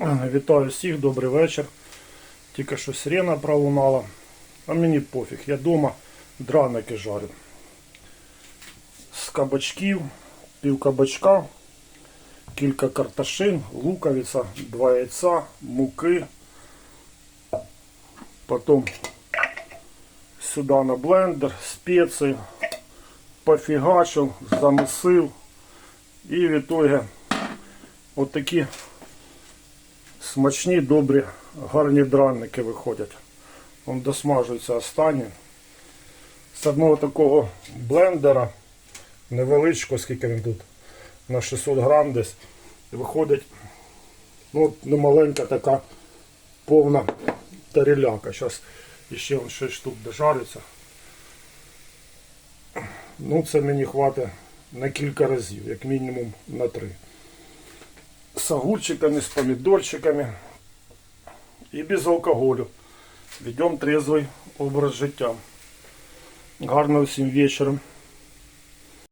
Вітаю всіх, добрий вечір. Тільки що сирена пролунала. А мені пофіг, я вдома драники жарю. З кабачків, пів кабачка, кілька карташин, луковиця, два яйця, муки. Потім сюди на блендер, спеції, пофігачив, замісив. І в итоге от такі смачні, добрі, гарні драники виходять. Вон досмажуються останні. З одного такого блендера, невеличкого, скільки він тут, на 600 грам десь, виходить ну, немаленька така повна таріляка. Зараз ще вон 6 штук дожариться. Ну, це мені хватить на кілька разів, як мінімум на три. З огурчиками, с помидорчиками и без алкоголю. Ведем трезвый образ життя. Гарного всім вечора.